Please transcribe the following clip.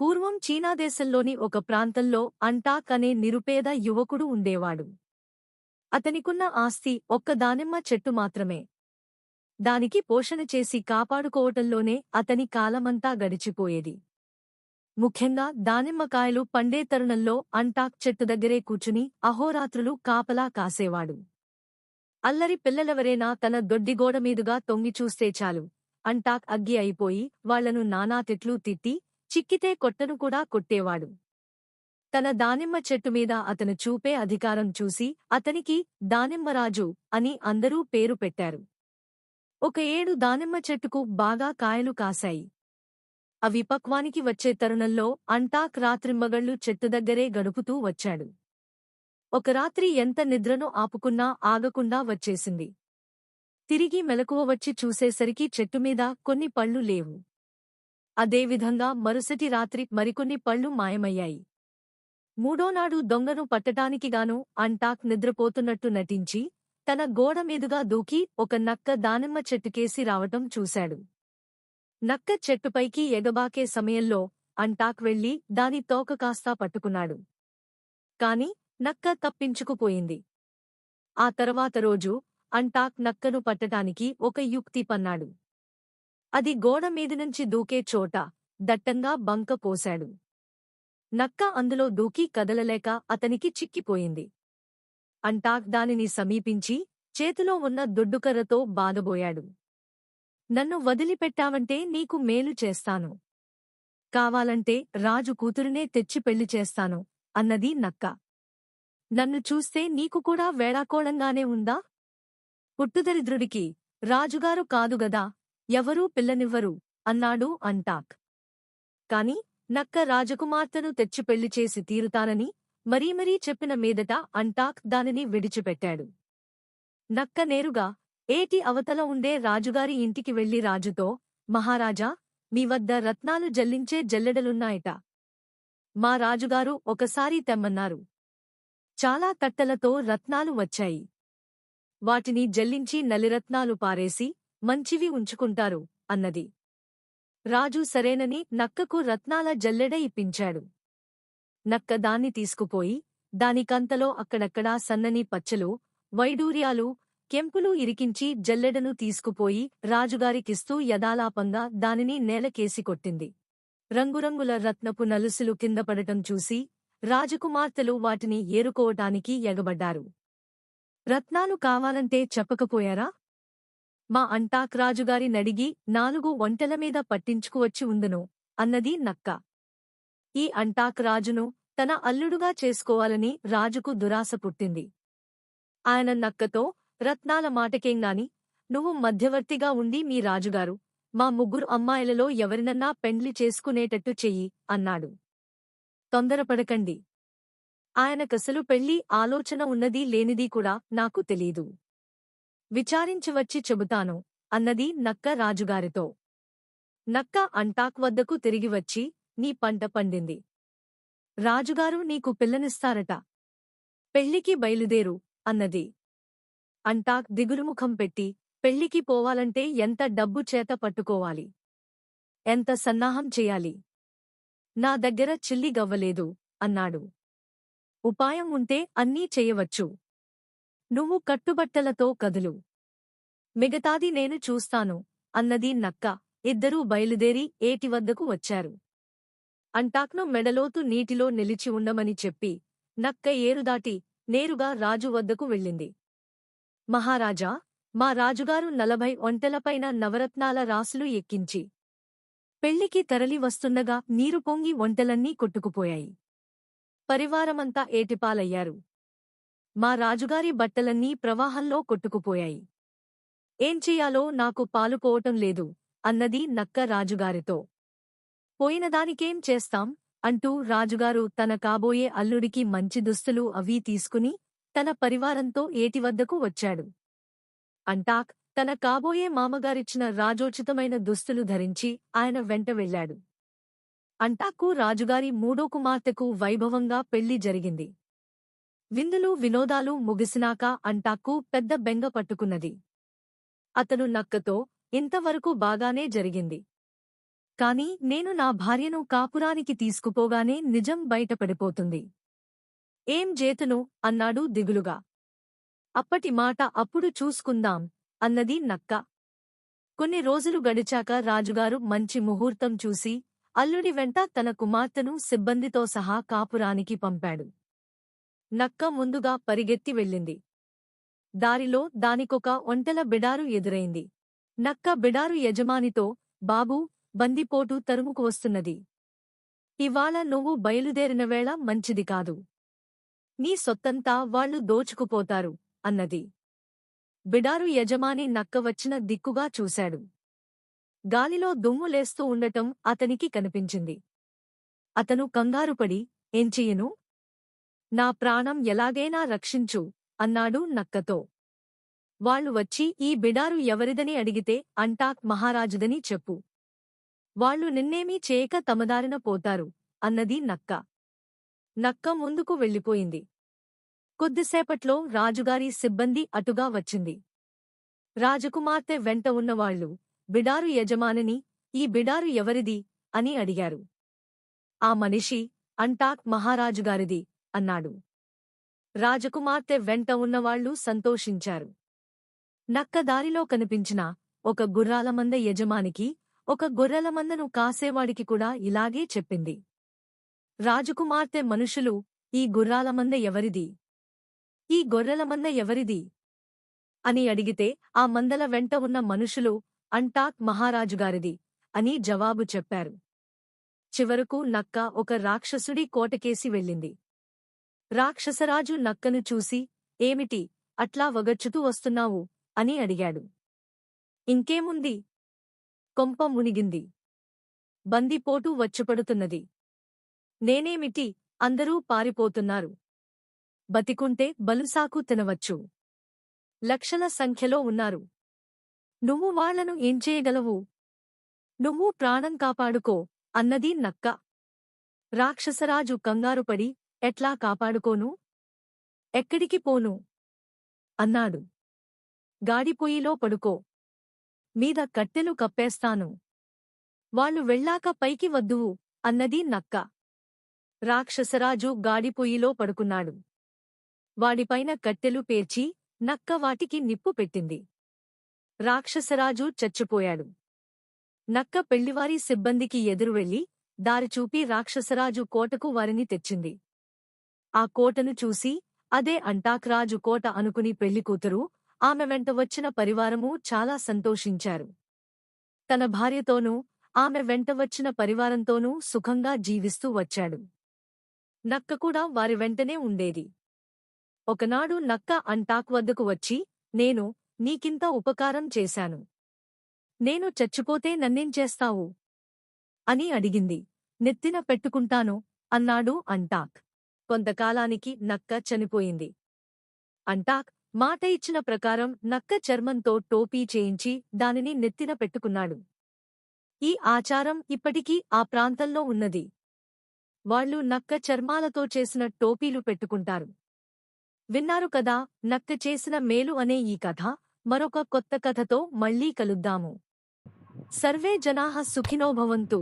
పూర్వం చీనాదేశంలోని ఒక ప్రాంతంలో అంటాక్ అనే నిరుపేద యువకుడు ఉండేవాడు. అతనికున్న ఆస్తి ఒక్క దానిమ్మ చెట్టు మాత్రమే. దానికి పోషణ చేసి కాపాడుకోవటంలోనే అతని కాలమంతా గడిచిపోయేది. ముఖ్యంగా దానిమ్మకాయలు పండే తరుణంలో అంటాక్ చెట్టు దగ్గరే కూచుని అహోరాత్రులు కాపలా కాసేవాడు. అల్లరి పిల్లలెవరైనా తన దొడ్డిగోడ మీదుగా తొంగి చూస్తే చాలు. అంటాక్ అగ్గి అయిపోయి వాళ్ళను నానా తిట్లు తిట్టి చిక్కితే కొట్టను కూడా కొట్టేవాడు. తన దానిమ్మ చెట్టు మీద అతను చూపే అధికారం చూసి అతనికి దానిమ్మరాజు అని అందరూ పేరు పెట్టారు. ఒక ఏడు దానిమ్మ చెట్టుకు బాగా కాయలు కాశాయి. అవి పక్వానికి వచ్చే తరుణంలో అంటాక్ రాత్రింబగళ్ళు చెట్టు దగ్గరే గడుపుతూ వచ్చాడు. ఒక రాత్రి ఎంత నిద్రను ఆపుకున్నా ఆగకుండా వచ్చేసింది. తిరిగి మెలకువ వచ్చి చూసేసరికి చెట్టుమీద కొన్ని పళ్ళు లేవు. అదేవిధంగా మరుసటి రాత్రి మరికొన్ని పళ్ళు మాయమయ్యాయి. మూడోనాడు దొంగను పట్టటానికిగాను అంటాక్ నిద్రపోతున్నట్టు నటించి తన గోడ మీదుగా దూకి ఒక నక్క దానిమ్మ చెట్టుకేసి రావటం చూశాడు. నక్క చెట్టుపైకి ఎగబాకే సమయంలో అంటాక్ వెళ్ళి దాని తోక కాస్తా పట్టుకున్నాడు. కాని నక్క తప్పించుకుపోయింది. ఆ తర్వాత రోజు అంటాక్ నక్కను పట్టటానికి ఒక యుక్తి పన్నాడు. అది గోడ మీదినుంచి దూకే చోట దట్టంగా బంక పోశాడు. నక్క అందులో దూకి కదలలేక అతనికి చిక్కిపోయింది. అంటాక్ దానిని సమీపించి చేతిలో ఉన్న దొడ్డుకర్రతో బాధబోయాడు. నన్ను వదిలిపెట్టావంటే నీకు మేలు చేస్తాను. కావాలంటే రాజు కూతురునే తెచ్చి పెళ్ళి చేస్తాను అన్నది నక్క. నన్ను చూస్తే నీకు కూడా వేళాకోళంగానే ఉందా? పుట్టుదరిద్రుడికి రాజుగారు కాదుగదా ఎవరూ పిల్లనివ్వరు అన్నాడు అంటాక్. కాని నక్క రాజకుమార్తెను తెచ్చి పెళ్ళి చేసి తీరుతానని మరీ మరీ చెప్పిన మీదట అంటాక్ దానిని విడిచిపెట్టాడు. నక్క నేరుగా ఏటి అవతల ఉండే రాజుగారి ఇంటికి వెళ్ళి రాజుతో మహారాజా మీ వద్ద రత్నాలు జల్లించే జల్లెడలున్నాయట. మా రాజుగారు ఒకసారి తెమ్మన్నారు. చాలా కట్టలతో రత్నాలు వచ్చాయి. వాటిని జల్లించి నలిరత్నాలు పారేసి మంచివి ఉంచుకుంటారు అన్నది. రాజు సరేనని నక్కకు రత్నాల జల్లెడ ఇప్పించాడు. నక్క దాన్ని తీసుకుపోయి దానికంతలో అక్కడక్కడా సన్నని పచ్చలు వైడూర్యాలు కెంపులు ఇరికించి జల్లెడను తీసుకుపోయి రాజుగారికిస్తూ యదాలాపంగా దానిని నేలకేసి కొట్టింది. రంగురంగుల రత్నపు నలుసులు కిందపడటం చూసి రాజకుమార్తెలు వాటిని ఏరుకోవటానికి ఎగబడ్డారు. రత్నాలు కావాలంటే చెప్పకపోయారా? మా అంటాక్ రాజుగారి నడిగి నాలుగు వంటల మీద పట్టించుకువచ్చి ఉందును అన్నది నక్క. ఈ అంటాక్ రాజును తన అల్లుడుగా చేసుకోవాలని రాజుకు దురాశ పుట్టింది. ఆయన నక్కతో రత్నాల మాటకేంగాని నువ్వు మధ్యవర్తిగా ఉండి మీ రాజుగారు మా ముగ్గురు అమ్మాయిలలో ఎవరినన్నా పెండ్లి చేసుకునేటట్టు చెయ్యి అన్నాడు. తొందరపడకండి. ఆయనకసలు పెళ్ళి ఆలోచన ఉన్నదీ లేనిదీ కూడా నాకు తెలీదు. విచారించవచ్చి చెబుతాను అన్నది నక్క రాజుగారితో. నక్క అంటాక్ వద్దకు తిరిగివచ్చి నీ పంట పండింది. రాజుగారు నీకు పిల్లనిస్తారట. పెళ్ళికి బయలుదేరు అన్నది. అంటాక్ దిగురుముఖం పెట్టి పెళ్ళికి పోవాలంటే ఎంత డబ్బు చేత పట్టుకోవాలి? ఎంత సన్నాహం చెయ్యాలి నా దగ్గర చిల్లి గవ్వలేదు అన్నాడు. ఉపాయం ఉంటే అన్నీ చెయ్యవచ్చు నువ్వు కట్టుబట్టలతో కదులు. మిగతాది నేను చూస్తాను అన్నది నక్క. ఇద్దరూ బయలుదేరి ఏటి వద్దకు వచ్చారు. అంటాక్ను మెడలోతు నీటిలో నిలిచి ఉండమని చెప్పి నక్క ఏరుదాటి నేరుగా రాజు వద్దకు వెళ్ళింది. మహారాజా మా రాజుగారు నలభై ఒంటెలపైన నవరత్నాల రాసులు ఎక్కించి పెళ్ళికి తరలి వస్తుండగా నీరు పొంగి ఒంటెలన్నీ కొట్టుకుపోయాయి. పరివారమంతా ఏటిపాలయ్యారు. మా రాజుగారి బట్టలన్నీ ప్రవాహంలో కొట్టుకుపోయాయి. ఏం చెయ్యాలో నాకు పాలుపోవటం లేదు అన్నది నక్క రాజుగారితో. పోయినదానికేం చేస్తాం? అంటూ రాజుగారు తన కాబోయే అల్లుడికి మంచి దుస్తులు అవీ తీసుకుని తన పరివారంతో ఏటివద్దకు వచ్చాడు. అంటాక్ తన కాబోయే మామగారిచ్చిన రాజోచితమైన దుస్తులు ధరించి ఆయన వెంట వెళ్ళాడు అంటాకు రాజుగారి మూడో కుమార్తెకు వైభవంగా పెళ్ళి జరిగింది. విందులు వినోదాలు ముగిసినాక అంటాకు పెద్ద బెంగ పట్టుకున్నది. అతను నక్కతో ఇంతవరకు బాగానే జరిగింది. కాని నేను నా భార్యను కాపురానికి తీసుకుపోగానే నిజం బయటపడిపోతుంది. ఏం జేతును? అన్నాడు దిగులుగా. అప్పటి మాట అప్పుడు చూసుకుందాం అన్నది నక్క. కొన్ని రోజులు గడిచాక రాజుగారు మంచి ముహూర్తం చూసి అల్లుడి వెంట తన కుమార్తెను సిబ్బందితో సహా కాపురానికి పంపాడు. నక్క ముందుగా పరిగెత్తి వెళ్ళింది. దారిలో దానికొక ఒంటెల బిడారు ఎదురైంది. నక్క బిడారు యజమానితో బాబూ బందిపోటు తరుముకు వస్తున్నది. ఇవాళ నువ్వు బయలుదేరిన వేళ మంచిది కాదు. నీ సొత్తంతా వాళ్ళు దోచుకుపోతారు అన్నది. బిడారు యజమాని నక్క వచ్చిన దిక్కుగా చూశాడు. గాలిలో దుమ్ము లేస్తూ ఉండటం అతనికి కనిపించింది. అతను కంగారుపడి ఏంచెయ్యను నా ప్రాణం ఎలాగైనా రక్షించు అన్నాడు నక్కతో. వాళ్ళు వచ్చి ఈ బిడారు ఎవరిదని అడిగితే అంటాక్ మహారాజుదని చెప్పు. వాళ్ళు నిన్నేమీ చేయక తమదారిన పోతారు అన్నది నక్క. నక్క ముందుకు వెళ్ళిపోయింది. కొద్దిసేపట్లో రాజుగారి సిబ్బంది అటుగా వచ్చింది. రాజకుమార్తె వెంట ఉన్నవాళ్ళు బిడారు యజమానిని ఈ బిడారు ఎవరిది అని అడిగారు. ఆ మనిషి అంటాక్ మహారాజుగారిది అన్నాడు. రాజకుమార్తె వెంట ఉన్నవాళ్ళు సంతోషించారు. నక్క దారిలో కనిపించిన ఒక గుర్రాలమంద యజమానికి ఒక గొర్రెలమందను కాసేవాడికి కూడా ఇలాగే చెప్పింది. రాజకుమార్తె మనుషులు ఈ గుర్రాలమంద ఎవరిది? ఈ గొర్రెలమంద ఎవరిది అని అడిగితే ఆ మందల వెంట ఉన్న మనుషులు అంటాక్ మహారాజుగారిది అని జవాబు చెప్పారు. చివరకు నక్క ఒక రాక్షసుడి కోటకేసి వెళ్ళింది. రాక్షసరాజు నక్కను చూసి ఏమిటి? అట్లా వగచ్చుతూ వస్తున్నావు? అని అడిగాడు. ఇంకేముంది? కొంప మునిగింది. బందిపోటు వచ్చుపడుతున్నది. నేనేమిటి? అందరూ పారిపోతున్నారు. బతికుంటే బలుసాకు తినవచ్చు. లక్షల సంఖ్యలో ఉన్నారు. నువ్వు వాళ్ళను ఏం చేయగలవు? నువ్వు ప్రాణం కాపాడుకో అన్నది నక్క. రాక్షసరాజు కంగారుపడి ఎట్లా కాపాడుకోను? ఎక్కడికి పోను? అన్నాడు. గాడిపొయ్యిలో పడుకో. మీద కట్టెలు కప్పేస్తాను. వాళ్ళు వెళ్ళాక పైకి వద్దువు అన్నది నక్క. రాక్షసరాజు గాడిపొయ్యిలో పడుకున్నాడు. వాడిపైన కట్టెలు పేర్చి నక్క వాటికి నిప్పు పెట్టింది. రాక్షసరాజు చచ్చిపోయాడు. నక్క పెళ్ళివారి సిబ్బందికి ఎదురువెళ్ళి దారిచూపి రాక్షసరాజు కోటకు వారిని తెచ్చింది. ఆ కోటను చూసి అదే అంటాక్రాజు కోట అనుకుని పెళ్ళికూతురు ఆమె వెంట వచ్చిన పరివారము చాలా సంతోషించారు. తన భార్యతోనూ ఆమె వెంట వచ్చిన పరివారంతోనూ సుఖంగా జీవిస్తూ వచ్చాడు. నక్క కూడా వారి వెంటనే ఉండేది. ఒకనాడు నక్క అంటాక్ వద్దకు వచ్చి నేను నీకింత ఉపకారం చేశాను. నేను చచ్చిపోతే నన్నేం చేస్తావు అని అడిగింది. నెత్తిన పెట్టుకుంటాను అన్నాడు అంటాక్. కొంతకాలానికి నక్క చనిపోయింది. అంటాక్ మాట ఇచ్చిన ప్రకారం నక్క చర్మంతో టోపీ చేయించి దానిని నెత్తిన పెట్టుకున్నాడు. ఈ ఆచారం ఇప్పటికీ ఆ ప్రాంతంలో ఉన్నది. వాళ్ళు నక్క చర్మాలతో చేసిన టోపీలు పెట్టుకుంటారు. విన్నారు కదా నక్క చేసిన మేలు అనే ఈ కథ. మరొక కొత్త కథతో మళ్ళీ కలుద్దాము. సర్వే జనాః సుఖినో భవంతు.